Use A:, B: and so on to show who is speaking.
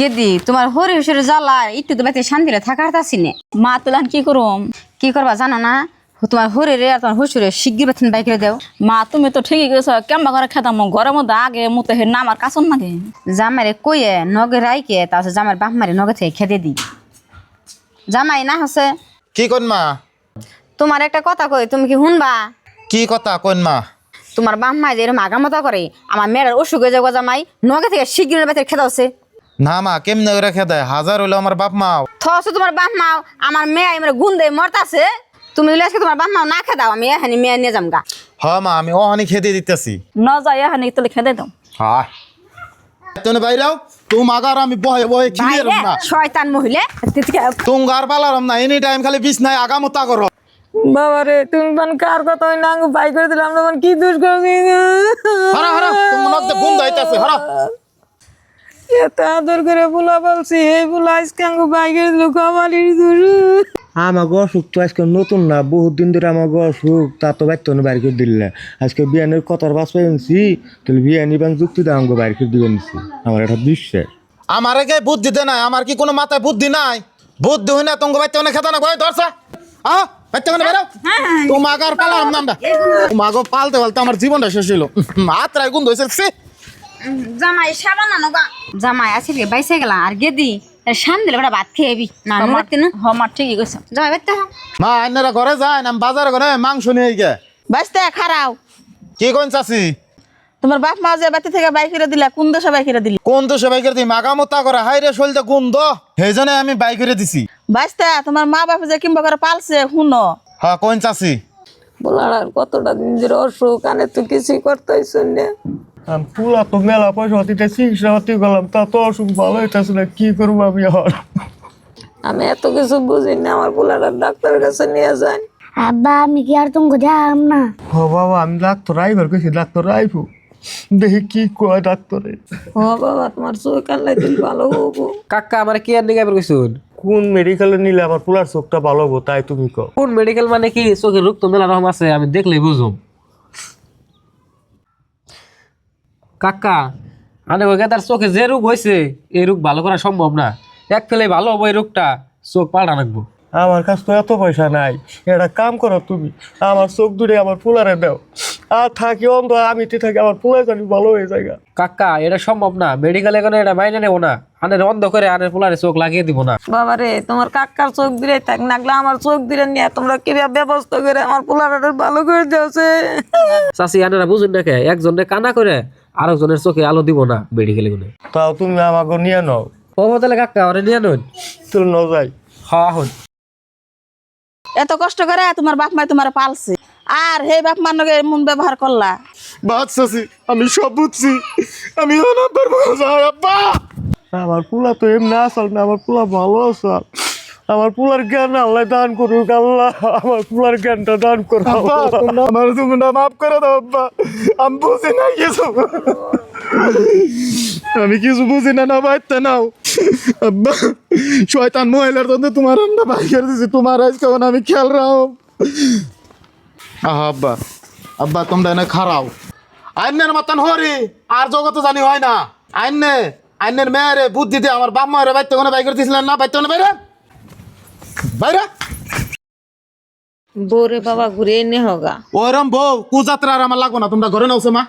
A: গেদি তোমার হরি হুসুরে জ্বালা একটু তো বাড়িতে শান্তিলে থাকার তাছি নে।
B: মা তুলান কি করুম?
A: কি করবা জানো না? তোমার হরি রে আর তোমার হুসুরে শিগগির বেতন বাইক রে দেও।
B: মা তুমি তো ঠিকই গেছো কেমবা করে খেতাম ঘরের মধ্যে আগে মুতে হে না আমার কাছন নাকি
A: জামাইরে কইয়ে নগে রাইকে তারপর জামাইয়ের বাপ মারি নগে থেকে খেতে দি। জামাই না হসে
C: কি কন মা?
A: তোমার একটা কথা কই তুমি কি শুনবা?
C: কি কথা কন মা?
A: তোমার বাপ মাই যে এরকম আগার মতো করে আমার মেয়ের অসুখ হয়ে যাব জামাই নগে থেকে শিগগির বেতন খেতে হচ্ছে
C: না মা কেমনে করে খেদায় হাজার হইল আমার বাপ মা
A: থসে তোমার বাপ মাও আমার মেয়ে আমার গুণ দেয় মরতাছে। তুমি হলে আজকে তোমার বাপ মাও না খেদাও আমি এখানে মেয়ে নিয়ে যাম গা
C: হ মা আমি ওহানি খেতে দিতেছি।
B: ন যাই এখানে তুলে খেতে দাও।
C: হ্যাঁ তুমি বাইরাও তুমি আগার আমি বহে বহে খিলিয়ে
A: বাইরে
C: না।
A: শয়তান মহিলা।
C: তুমি গার পালারাম না এনি টাইম খালি বিছনায় আগামতা করো।
D: বাবা রে তুমি বান কার কথা ওই নাঙ্গ বাই করে দিলাম না বান কি দোষ করছি
C: হরা হরা তুমি মনে হচ্ছে গুণ দাইতেছে হরা।
D: এত আদর করে বুলা বলছি এই বুলা আজকে আঙ্গ বাই করে দিল কমালির
E: আমাকে অসুখ তো আজকে নতুন না বহুত দিন ধরে আমাকে অসুখ তা তো বাইর বাইর করে দিলে। আজকে বিয়ানের কথার বাস পাইছি তাহলে বিয়ানি ব্যাংক যুক্তি দিয়ে আমাকে বাইর করে দিবেন আমার একটা বিশ্বাস।
C: আমার কে বুদ্ধি দে নাই আমার কি কোনো মাথায় বুদ্ধি নাই? বুদ্ধি হই না তোমাকে বাইতে অনেক খেতা না কয় ধরছা। হ্যাঁ বাইতে মানে বেরাও তুমি আগার পালারাম না আমরা। তোমাকে পালতে পালতে আমার জীবনটা শেষ হইল। মাত্রায় গুণ হয়েছে ছি।
A: জামাই সাবান আনো গা জামাই আজকে বাইসে গেলাম। আর গেদি শান দিলে বেটা ভাত খেয়ে এবি না নুরাতে না?
B: হ মা ঠিকই গেছো
A: জামাই বাইতে হ।
C: মা আইনারা ঘরে যায় না বাজারে ঘরে মাংস নিয়ে গে
D: বাঁচতে খারাও।
C: কি কোন চাষি
D: তোমার বাপ মা যে বাতি থেকে বাই করে দিলা কোন দেশে বাই করে দিলি?
C: কোন তো সবাই করে দিই? মাগামতা করে হাই রে শৈলতে কোন দো সেই আমি বাই করে দিছি।
D: বাঁচতে তোমার মা বাপ যে কিংবা করে পালছে শুনো।
C: হ্যাঁ কোন চাষি
D: বলার আর কতটা দিন ধরে অসুখ আনে তো কিছুই করতেই শুনে
E: পুরা তো মেলা পয়সা হতে চিকিৎসা হতে গেলাম। তা তো অসুখ ভালো হইতেছে না কি করব আমি আর?
D: আমি এত কিছু বুঝি না আমার পোলাটা ডাক্তারের কাছে নিয়ে যান
F: আব্বা আমি কি আর তোমাকে যাম না?
E: ও বাবা আমি ডাক্তার আইবার কইছি ডাক্তার আইবো। দেখি কি কয় ডাক্তারে।
D: ও বাবা তোমার চোখ আল্লাহ দিল ভালো হব।
G: কাকা আমার কি আর নিয়ে কইছুন?
E: কোন মেডিকেলে নিলে আমার পুলার চোখটা ভালো হব তাই তুমি কও।
G: কোন মেডিকেল মানে কি? চোখের রোগ তো মেলা রকম আছে আমি দেখলেই বুঝুম। কাকা আনে ওই তার চোখে যে রোগ হয়েছে এই রোগ ভালো করা সম্ভব না। এক ফেলে ভালো হব এই রোগটা চোখ পাল্টা রাখব।
E: আমার কাছে তো এত পয়সা নাই একটা কাম করো তুমি আমার চোখ দূরে আমার পুলারে দাও। আর থাকি অন্ধ আমি তো থাকি আমার পুলাই জানি ভালো হয়ে যায় গা।
G: কাকা এটা সম্ভব না মেডিকেলে কোনো এটা মাইনে নেব না আনের অন্ধ করে আনের পোলারে চোখ লাগিয়ে দিব না।
D: বাবা রে তোমার কাকার চোখ দিলে থাক নাগলে আমার চোখ দিলে নিয়ে তোমরা কীভাবে ব্যবস্থা করে আমার পোলাটা ভালো করে দিয়েছে?
G: চাষি আনেরা বুঝুন না কে একজনের কানা করে আরেকজনের চোখে আলো দিব না মেডিকেলে গুলো
E: তাও তুমি আমাকে নিয়ে নাও।
G: ও বদলে কাকা ওরে নিয়ে নুন
E: তুই ন যাই।
G: হ্যাঁ হন
D: এত কষ্ট করে তোমার বাপ মাই তোমার পালছে। আর হে বাপ মার নগে এমন ব্যবহার করলা।
C: বাদ চাষি আমি সব বুঝছি। আমি অনাব্বার যাই আব্বা।
E: আমার পুলা তো এমনি আসল না আমার পুলা ভালো আসল আমার পুলার জ্ঞান আল্লাহ দান করুক, আল্লাহ আমার পুলার জ্ঞানটা দান করো
C: তোমরা আমার তুমি না মাফ করে দাও, আব্বা। আমি বুঝি না কিছু। আমি কিছু বুঝি না না বাইতে নাও। আব্বা, শয়তান মহিলার জন্য তোমার আমরা বাই করে দিছি তোমার আজকে আমি খেয়াল রাও আহা, আব্বা। আব্বা, তোমরা এনে খারাও। আইনের মতন হরি, আর জগতে জানি হয় না। আইনে, আইনের মেয়েরে বুদ্ধি দিয়ে আমার বাপ মায়ের বাইতে কোনো বাই করে দিছিলেন না? বাইতে বাইরে? বাইরে।
D: বোরে বাবা ঘুরে এনে হোগা।
C: ওরম বউ কুযাত্রা আর আমার লাগবো না তোমরা ঘরে নাও মা